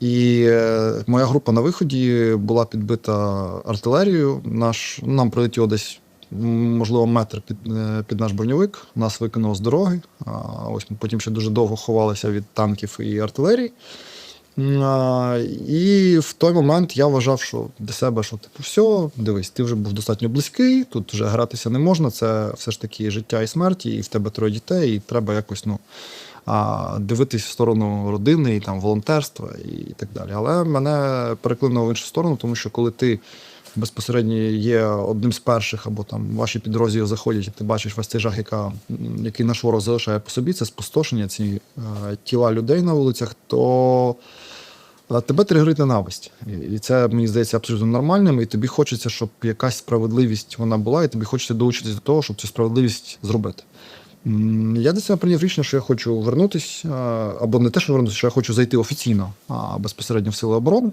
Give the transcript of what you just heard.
І е, моя група на виході була підбита артилерією. Наш, нам прилетіло десь, можливо, метр під, е, під наш броньовик. Нас викинуло з дороги. А, ось ми потім ще дуже довго ховалися від танків і артилерії. І в той момент я вважав, що для себе, що типу, все, дивись, ти вже був достатньо близький, тут вже гратися не можна. Це все ж таки життя і смерть, і в тебе троє дітей, і треба якось ну, дивитись в сторону родини і там волонтерства і так далі. Але мене переклинуло в іншу сторону, тому що коли ти безпосередньо є одним з перших, або там ваші підрозділи заходять, і ти бачиш весь цей жах, яка, який наш ворог залишає по собі, це спустошення, ці е, тіла людей на вулицях, то тебе тригерить ненависть. І- це мені здається абсолютно нормальним. І тобі хочеться, щоб якась справедливість вона була, і тобі хочеться долучитися до того, щоб цю справедливість зробити. Я для себе прийняв рішення, що я хочу вернутися, або не те, що вернутися, що я хочу зайти офіційно а, безпосередньо в сили оборони.